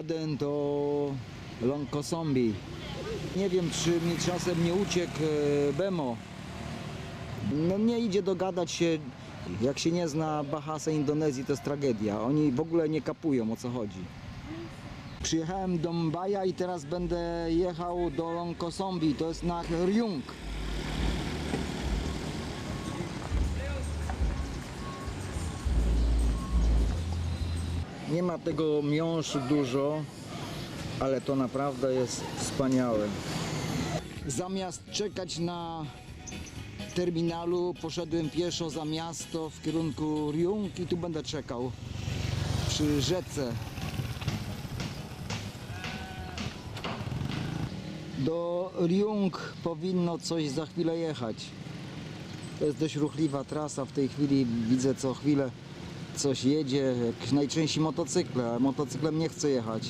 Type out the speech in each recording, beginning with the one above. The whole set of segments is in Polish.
Jadę do Lonkosombi. Nie wiem, czy mi czasem nie uciekł e, Bemo. No nie idzie dogadać się, jak się nie zna Bahasa Indonezji, to jest tragedia. Oni w ogóle nie kapują o co chodzi. Przyjechałem do Mbaja i teraz będę jechał do Lonkosombi, to jest na Ryung. Nie ma tego miąższu dużo, ale to naprawdę jest wspaniałe. Zamiast czekać na terminalu, poszedłem pieszo za miasto w kierunku Ryung i tu będę czekał przy rzece. Do Ryung powinno coś za chwilę jechać. To jest dość ruchliwa trasa. W tej chwili widzę co chwilę coś jedzie, jakieś najczęściej motocykle, a motocyklem nie chcę jechać.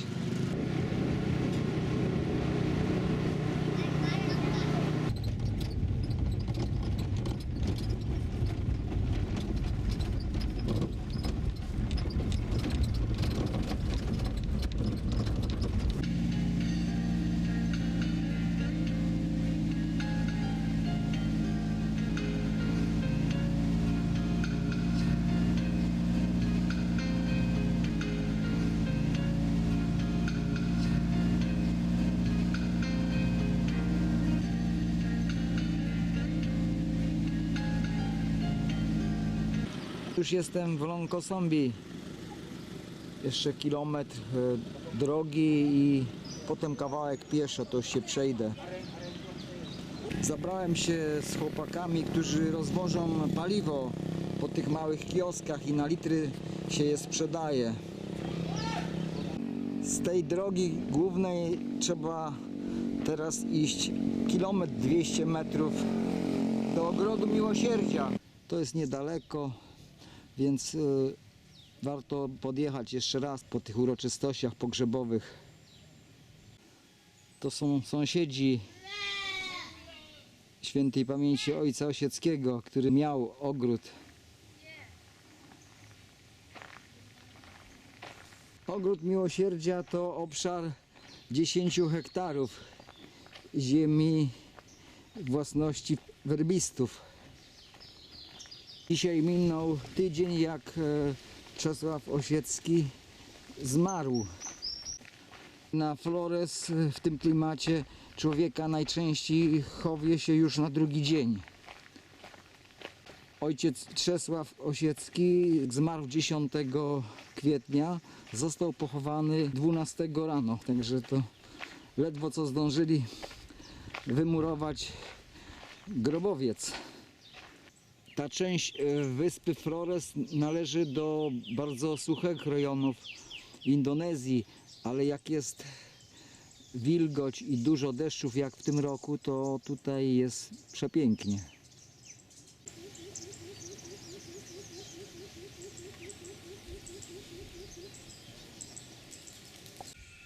Już jestem w Lonkosombi. Jeszcze kilometr e, drogi i potem kawałek pieszo, to się przejdę. Zabrałem się z chłopakami, którzy rozwożą paliwo po tych małych kioskach i na litry się je sprzedaje. Z tej drogi głównej trzeba teraz iść kilometr 200 metrów do ogrodu miłosierdzia. To jest niedaleko, więc y, warto podjechać jeszcze raz po tych uroczystościach pogrzebowych. To są sąsiedzi świętej pamięci ojca Osieckiego, który miał ogród. Ogród Miłosierdzia to obszar 10 hektarów ziemi własności werbistów. Dzisiaj minął tydzień, jak e, Czesław Osiecki zmarł. Na Flores e, w tym klimacie człowieka najczęściej chowie się już na drugi dzień. Ojciec Czesław Osiecki zmarł 10 kwietnia, został pochowany 12 rano, także to ledwo co zdążyli wymurować grobowiec. Ta część e, wyspy Flores należy do bardzo suchych rejonów Indonezji, ale jak jest wilgoć i dużo deszczów jak w tym roku, to tutaj jest przepięknie.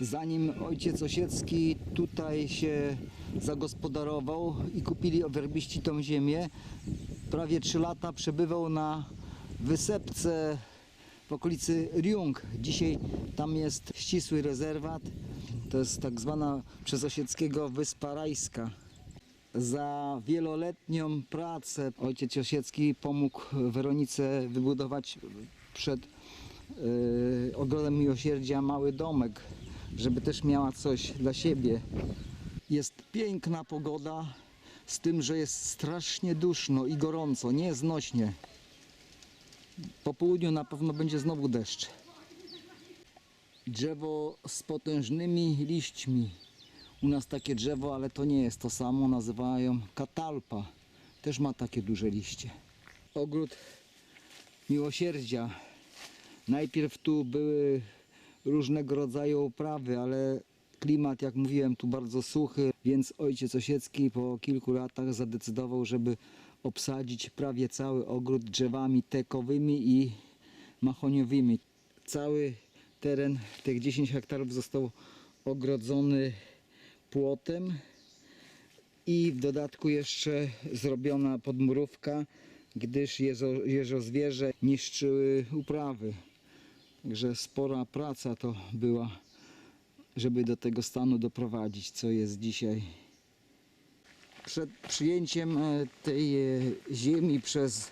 Zanim ojciec Osiecki tutaj się zagospodarował i kupili werbiści tą ziemię, prawie 3 lata przebywał na wysepce w okolicy Ryung. Dzisiaj tam jest ścisły rezerwat. To jest tak zwana przez Osieckiego Wyspa Rajska. Za wieloletnią pracę ojciec Osiecki pomógł Weronice wybudować przed yy, ogrodem miłosierdzia mały domek, żeby też miała coś dla siebie. Jest piękna pogoda, z tym, że jest strasznie duszno i gorąco, nieznośnie. Po południu na pewno będzie znowu deszcz. Drzewo z potężnymi liśćmi. U nas takie drzewo, ale to nie jest to samo, nazywają katalpa. Też ma takie duże liście. Ogród miłosierdzia. Najpierw tu były różnego rodzaju uprawy, ale klimat, jak mówiłem, tu bardzo suchy, więc ojciec Osiecki po kilku latach zadecydował, żeby obsadzić prawie cały ogród drzewami tekowymi i mahoniowymi. Cały teren, tych 10 hektarów został ogrodzony płotem i w dodatku jeszcze zrobiona podmurówka, gdyż jeżo, jeżozwierzę niszczyły uprawy. Także spora praca to była, żeby do tego stanu doprowadzić, co jest dzisiaj. Przed przyjęciem e, tej e, ziemi przez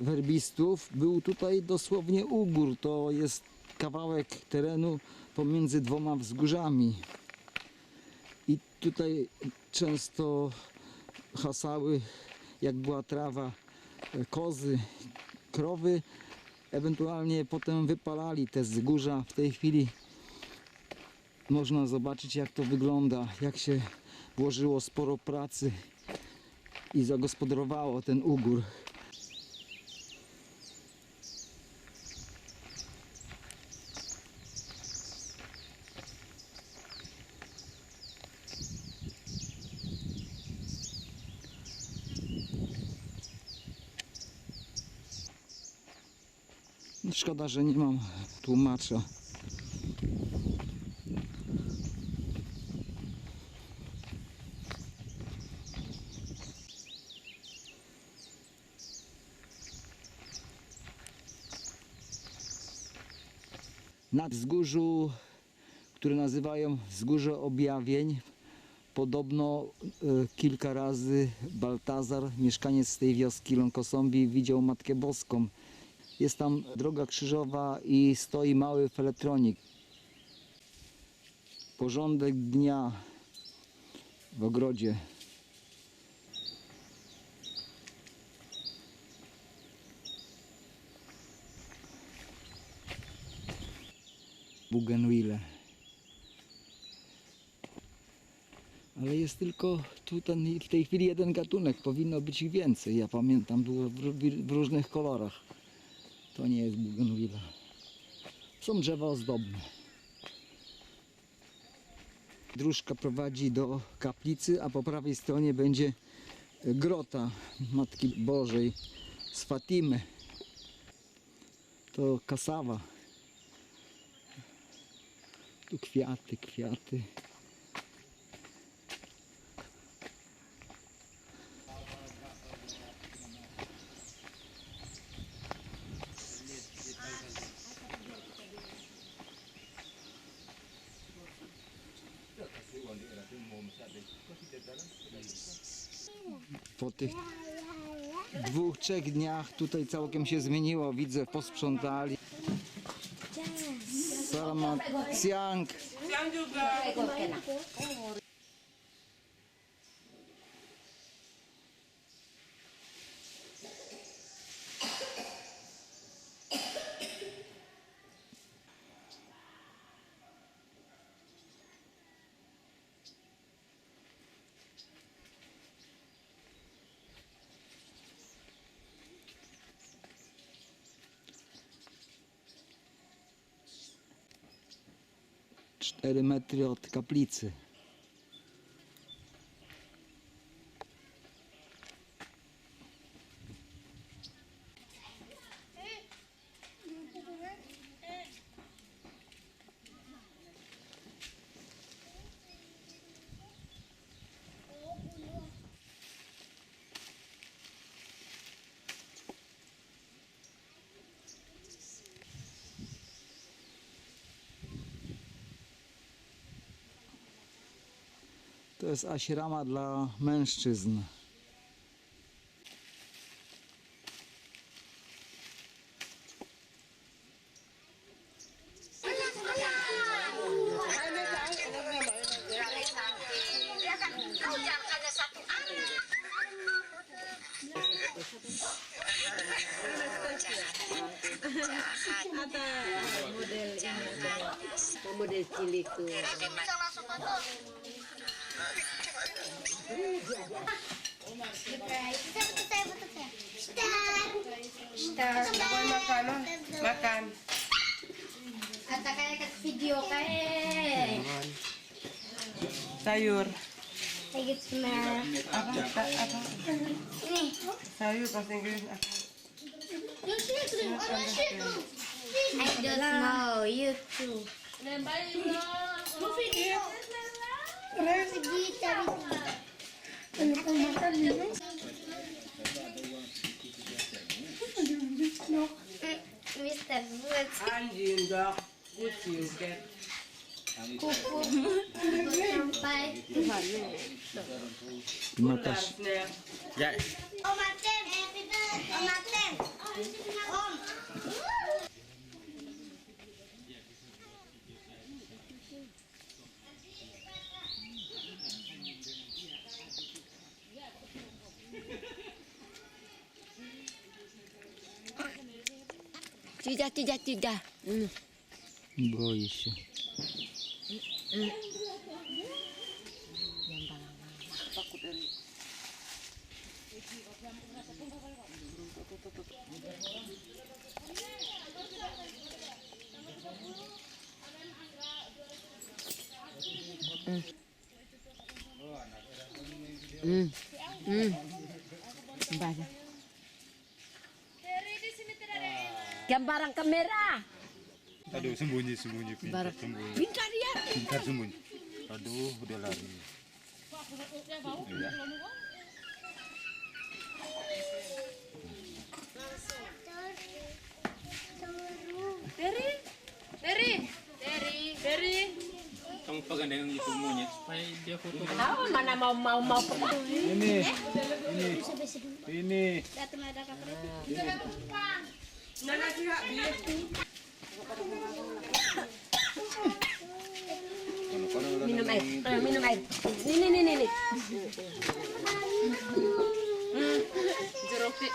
werbistów był tutaj dosłownie ugór. To jest kawałek terenu pomiędzy dwoma wzgórzami. I tutaj często hasały, jak była trawa, e, kozy, krowy. Ewentualnie potem wypalali te wzgórza. W tej chwili można zobaczyć jak to wygląda, jak się włożyło sporo pracy i zagospodarowało ten ugór. Szkoda, że nie mam tłumacza. Na wzgórzu, które nazywają Wzgórze Objawień, podobno e, kilka razy Baltazar, mieszkaniec tej wioski Ląkosąbi, widział Matkę Boską. Jest tam droga krzyżowa i stoi mały feletronik. Porządek dnia w ogrodzie. Bougainville. Ale jest tylko tu ten, w tej chwili jeden gatunek, powinno być ich więcej. Ja pamiętam, było w, w, w różnych kolorach. To nie jest bougainvillea. Są drzewa ozdobne. Dróżka prowadzi do kaplicy, a po prawej stronie będzie grota Matki Bożej z Fatimy. To kasawa. Tu kwiaty, kwiaty. Po tych dwóch, trzech dniach tutaj całkiem się zmieniło. Widzę, posprzątali. Salamat siang. Cztery metry od kaplicy. To jest ashrama dla mężczyzn. Star. Ako YouTube. Makan. Ata kaya kat video ka sayur. Sayur. Sayur na. Ako, ako. Sayur kasi ngayon. I don't know. You too. Muffin. Recipe. Mr. Woods. And you, dog. Good you get. Terima kasih. Ya. Om Atem, happy birthday. Om Atem. Om. Tidak. Hmm. boję się. Sembunyi sembunyi pintar sembunyi Pintar dia. pintar sembunyi. Aduh udah lari. Iya. Dari, dari, dari, dari. Kamu pegang itu monyet supaya dia foto. Tahu mana mau mau mau Ini ini ini Datang ada. Nana biar. Minum air. Ayo minum air. Ini ini ini. Jeruk sih.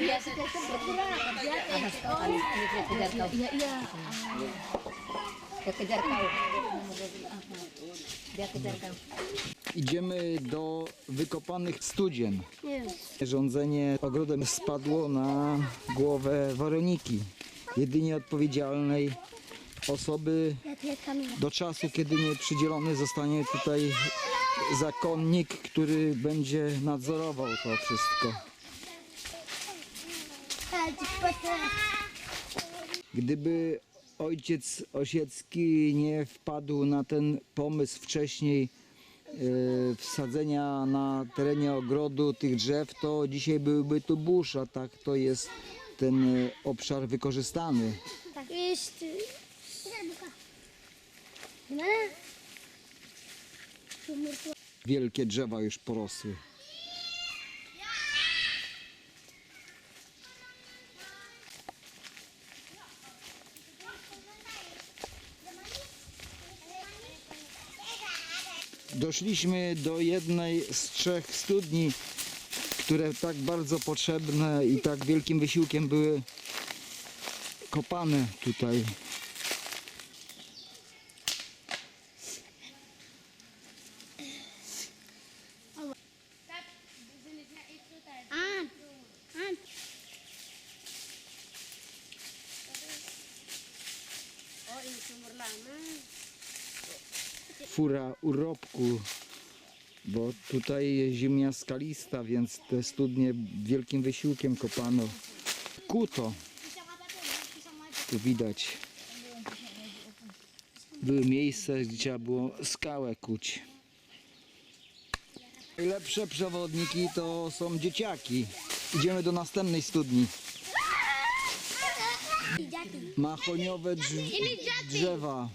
Iya, sudah berkurang. Iya, iya. Idziemy do wykopanych studzien. Rządzenie ogrodem spadło na głowę Weroniki, jedynie odpowiedzialnej osoby do czasu, kiedy nie przydzielony zostanie tutaj zakonnik, który będzie nadzorował to wszystko. Gdyby ojciec Osiecki nie wpadł na ten pomysł wcześniej e, wsadzenia na terenie ogrodu tych drzew, to dzisiaj byłby tu burz, a tak to jest ten e, obszar wykorzystany. Jest. Sumur tua. Wielkie drzewa już porosły. Doszliśmy do jednej z trzech studni, które tak bardzo potrzebne i tak wielkim wysiłkiem były kopane tutaj. Tutaj ziemia skalista, więc te studnie wielkim wysiłkiem kopano. Kuto, tu widać. Były miejsca, gdzie trzeba było skałę kuć. Najlepsze przewodniki to są dzieciaki. Idziemy do następnej studni. Mahoniowe drz- drzewa.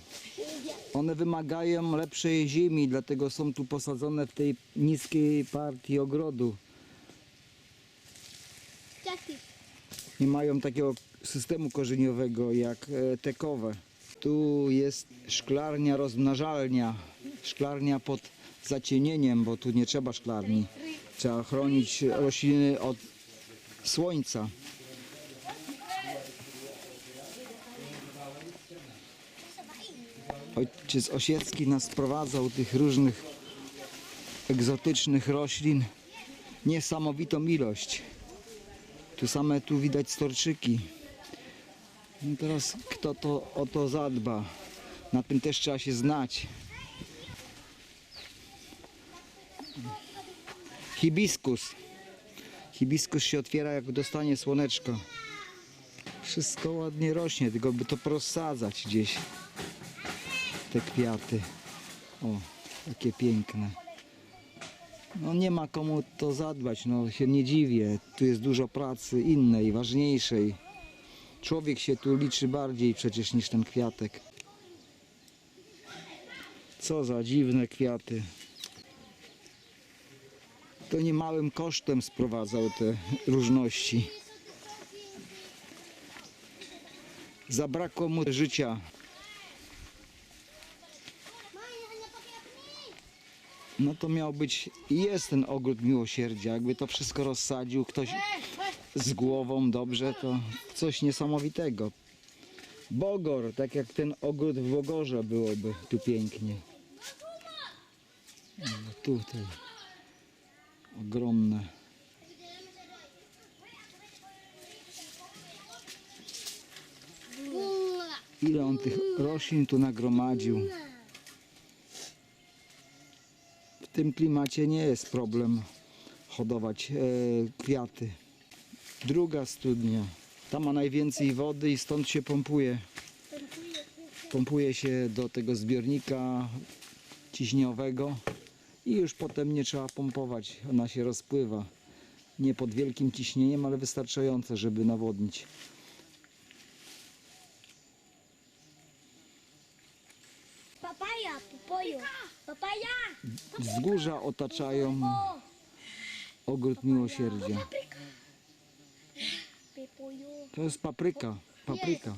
One wymagają lepszej ziemi, dlatego są tu posadzone w tej niskiej partii ogrodu. Nie mają takiego systemu korzeniowego jak e, tekowe. Tu jest szklarnia rozmnażalnia, szklarnia pod zacienieniem, bo tu nie trzeba szklarni. Trzeba chronić rośliny od słońca. Ojciec Osiecki nas sprowadzał tych różnych egzotycznych roślin. Niesamowitą ilość. Tu same tu widać storczyki. No teraz kto to o to zadba? Na tym też trzeba się znać. Hibiskus. Hibiskus się otwiera jak dostanie słoneczko. Wszystko ładnie rośnie, tylko by to prosadzać gdzieś. Te kwiaty. O, jakie piękne. No nie ma komu to zadbać, no się nie dziwię. Tu jest dużo pracy innej, ważniejszej. Człowiek się tu liczy bardziej przecież niż ten kwiatek. Co za dziwne kwiaty. To nie małym kosztem sprowadzał te różności. Zabrakło mu życia. No to miał być jest ten ogród miłosierdzia. Jakby to wszystko rozsadził ktoś z głową dobrze, to coś niesamowitego. Bogor, tak jak ten ogród w Bogorze byłoby tu pięknie. No, tutaj ogromne. Ile on tych roślin tu nagromadził. W tym klimacie nie jest problem hodować e, kwiaty. Druga studnia. Tam ma najwięcej wody i stąd się pompuje. Pompuje się do tego zbiornika ciśniowego i już potem nie trzeba pompować. Ona się rozpływa. Nie pod wielkim ciśnieniem, ale wystarczające, żeby nawodnić. Papaya, popoyo. Wzgórza otaczają ogród miłosierdzia. To jest papryka. Papryka.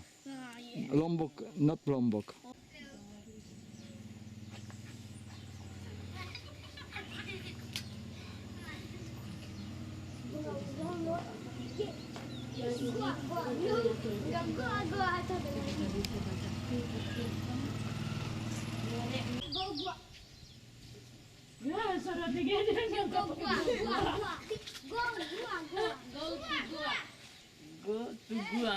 Lombok, not lombok. Go to gua.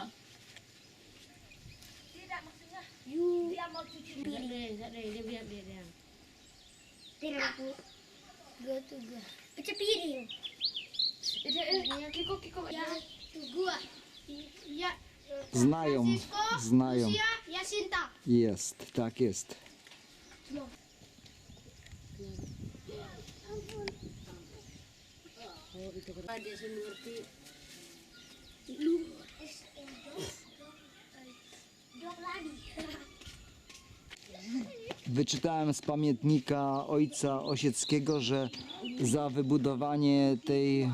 You yang mau cuci ada, tak ada. Dia biar dia dia. piring aku. Go to gua. Cuci piring. Eh, kiko kiko. Ya, to gua. Ya, Znają, znają. Jest, tak jest. Dia Wyczytałem z pamiętnika ojca Osieckiego, że za wybudowanie tej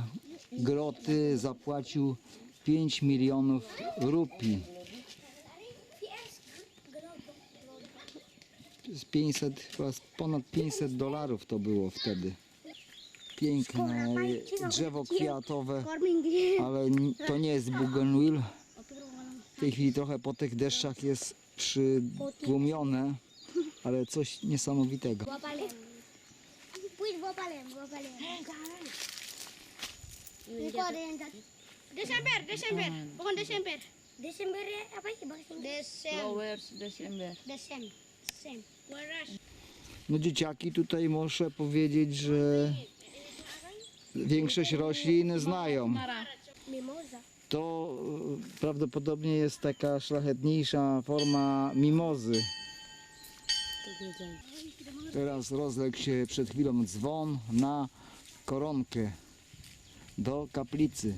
groty zapłacił 5 milionów rupii. Jest 500, chyba z ponad 500 dolarów to było wtedy. Piękne drzewo kwiatowe, ale to nie jest bougainville. W tej chwili trochę po tych deszczach jest przytłumione, ale coś niesamowitego. Gua palem. Puis gua palem, gua palem. Itu ada yang tadi. Desember, Desember, bukan Desember. Desember apa sih bahasa? Desem, Flowers December. Desem. No dzieciaki tutaj muszę powiedzieć, że większość roślin znają. To e, prawdopodobnie jest taka szlachetniejsza forma mimozy. Teraz rozległ się przed chwilą dzwon na koronkę do kaplicy.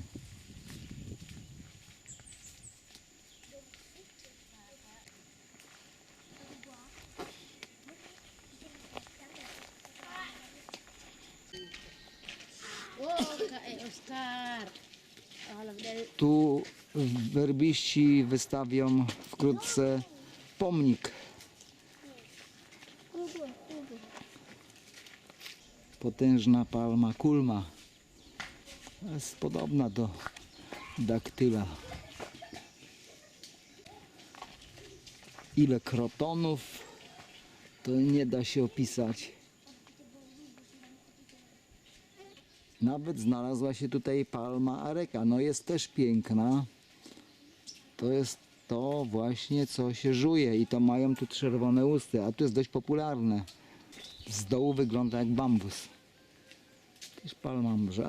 Tu werbiści wystawią wkrótce pomnik. Potężna palma kulma. Jest podobna do daktyla. Ile krotonów, to nie da się opisać. Nawet znalazła się tutaj palma areka. No jest też piękna. To jest to właśnie, co się żuje i to mają tu czerwone usty, a tu jest dość popularne. Z dołu wygląda jak bambus. Też palma może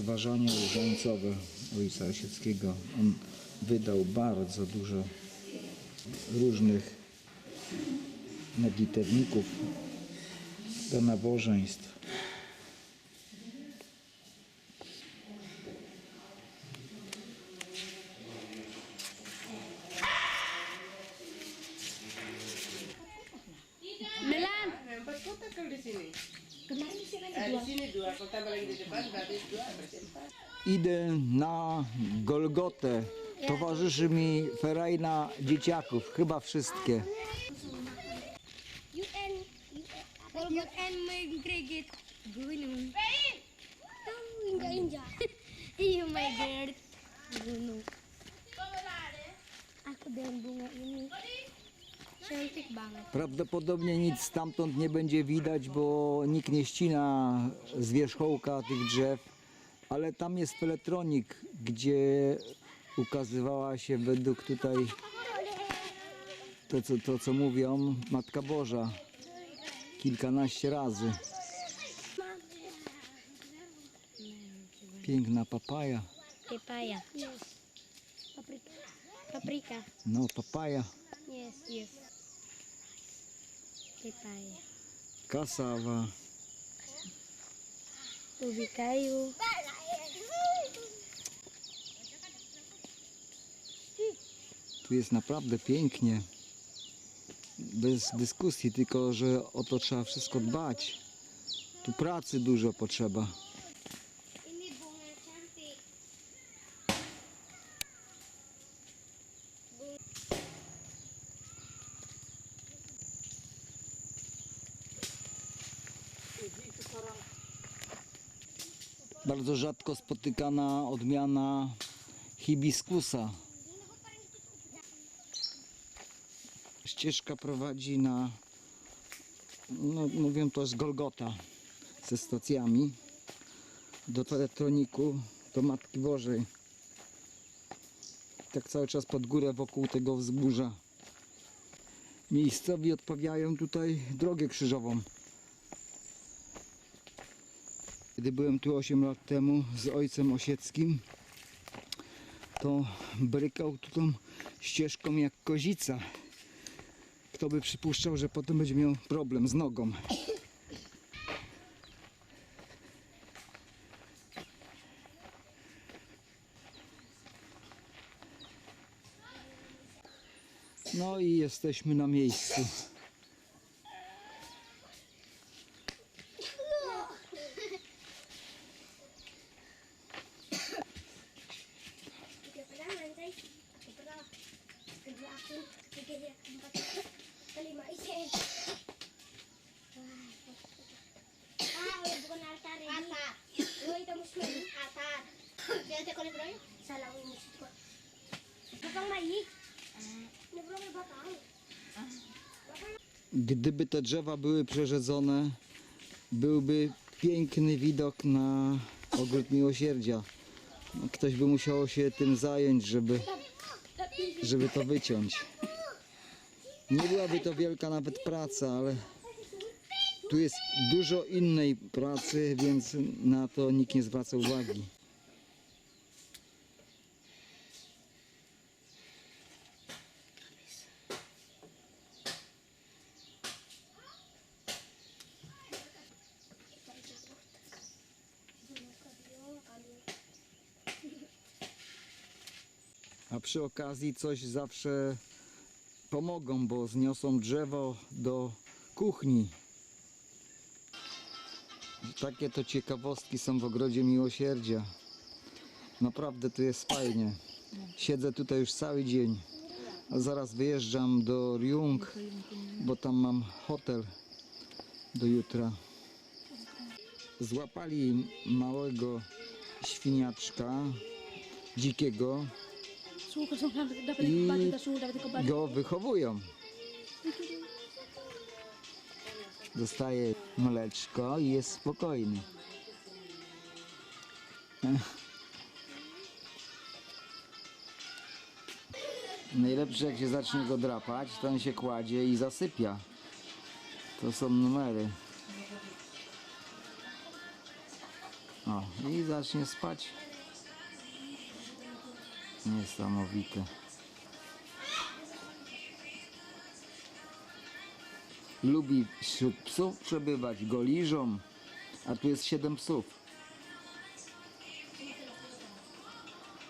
rozważania różańcowe ojca Osieckiego. On wydał bardzo dużo różnych modlitewników do nabożeństw. Idę na Golgotę. Towarzyszy mi ferajna dzieciaków, chyba wszystkie. Oh, oh my. Gunung. Cantik banget. Prawdopodobnie nic stamtąd nie będzie widać, bo nikt nie ścina z wierzchołka tych drzew, ale tam jest peletronik, gdzie ukazywała się według tutaj to co, to, co mówią Matka Boża kilkanaście razy. Piękna papaja. Papaya. Yes. Paprika. Paprika. No, papaja, Yes, yes. Papaya. kasawa. Ubi kayu. Tu jest naprawdę pięknie. Bez dyskusji, tylko że o to trzeba wszystko dbać. Tu pracy dużo potrzeba. Rzadko spotykana odmiana hibiskusa. Ścieżka prowadzi na, no mówię to jest Golgota ze stacjami do elektroniku, do Matki Bożej. Tak cały czas pod górę wokół tego wzgórza. Miejscowi odpowiadają tutaj drogę krzyżową. Kiedy byłem tu 8 lat temu z ojcem Osieckim, to brykał tu tą ścieżką jak kozica. Kto by przypuszczał, że potem będzie miał problem z nogą. No i jesteśmy na miejscu. Tiga pernah lantai. Aku pernah. Kedua aku. Ketiga dia. Gdyby te drzewa były przerzedzone, byłby piękny widok na ogród miłosierdzia. Ktoś by musiał się tym zająć, żeby, żeby to wyciąć. Nie byłaby to wielka nawet praca, ale tu jest dużo innej pracy, więc na to nikt nie zwraca uwagi. Przy okazji coś zawsze pomogą, bo zniosą drzewo do kuchni. Takie to ciekawostki są w ogrodzie miłosierdzia. Naprawdę tu jest fajnie. Siedzę tutaj już cały dzień. A zaraz wyjeżdżam do Ryung, bo tam mam hotel do jutra. Złapali małego świniaczka, dzikiego, I- ikut go wychowują. Dostaje mleczko i jest spokojny. Najlepsze jak się zacznie go drapać, to on się kładzie i zasypia. To są numery. O, i zacznie spać. Niesamowite. lubi wśród psów przebywać, go liżą, a tu jest siedem psów.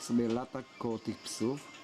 Sobie lata koło tych psów